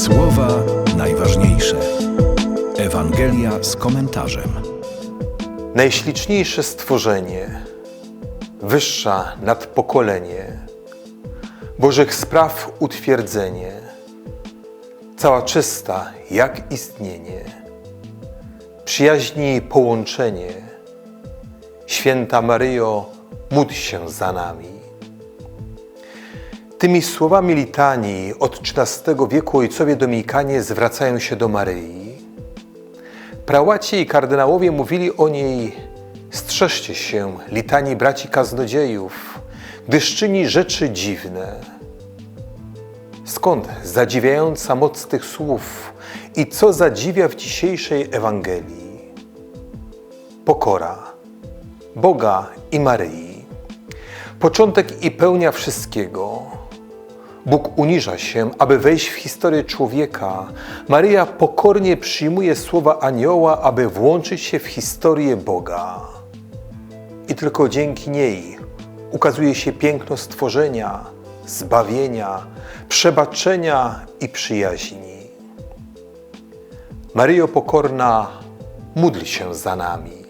Słowa najważniejsze. Ewangelia z komentarzem. Najśliczniejsze stworzenie, wyższa nad pokolenie, Bożych spraw utwierdzenie, cała czysta jak istnienie, przyjaźni połączenie, święta Maryjo, módl się za nami. Tymi słowami litanii od XIII wieku ojcowie dominikanie zwracają się do Maryi. Prałaci i kardynałowie mówili o niej: Strzeżcie się litanii braci kaznodziejów, gdyż czyni rzeczy dziwne. Skąd zadziwiająca moc tych słów i co zadziwia w dzisiejszej Ewangelii? Pokora Boga i Maryi. Początek i pełnia wszystkiego. Bóg uniża się, aby wejść w historię człowieka. Maryja pokornie przyjmuje słowa anioła, aby włączyć się w historię Boga. I tylko dzięki niej ukazuje się piękno stworzenia, zbawienia, przebaczenia i przyjaźni. Maryjo pokorna, módl się za nami.